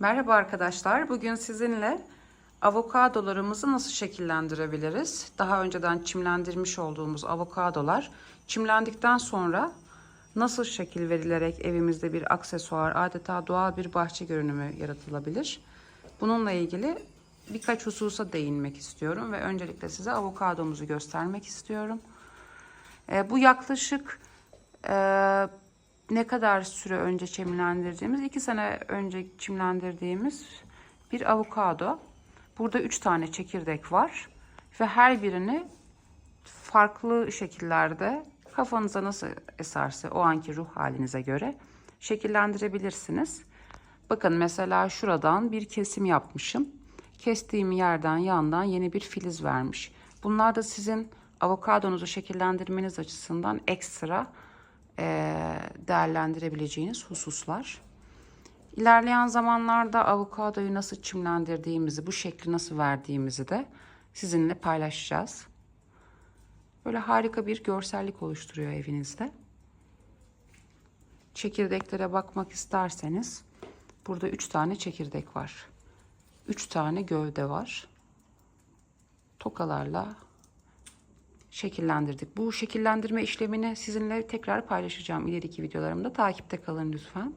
Merhaba arkadaşlar. Bugün sizinle avokadolarımızı nasıl şekillendirebiliriz? Daha önceden çimlendirmiş olduğumuz avokadolar çimlendikten sonra nasıl şekil verilerek evimizde bir aksesuar, adeta doğal bir bahçe görünümü yaratılabilir? Bununla ilgili birkaç hususa değinmek istiyorum ve öncelikle size avokadomuzu göstermek istiyorum. E, bu yaklaşık e, ne kadar süre önce çimlendirdiğimiz, iki sene önce çimlendirdiğimiz bir avokado. Burada üç tane çekirdek var ve her birini farklı şekillerde kafanıza nasıl eserse o anki ruh halinize göre şekillendirebilirsiniz. Bakın mesela şuradan bir kesim yapmışım. Kestiğim yerden yandan yeni bir filiz vermiş. Bunlar da sizin avokadonuzu şekillendirmeniz açısından ekstra değerlendirebileceğiniz hususlar. İlerleyen zamanlarda avokadoyu nasıl çimlendirdiğimizi, bu şekli nasıl verdiğimizi de sizinle paylaşacağız. Böyle harika bir görsellik oluşturuyor evinizde. Çekirdeklere bakmak isterseniz burada 3 tane çekirdek var. 3 tane gövde var. Tokalarla şekillendirdik. Bu şekillendirme işlemini sizinle tekrar paylaşacağım ileriki videolarımda. Takipte kalın lütfen.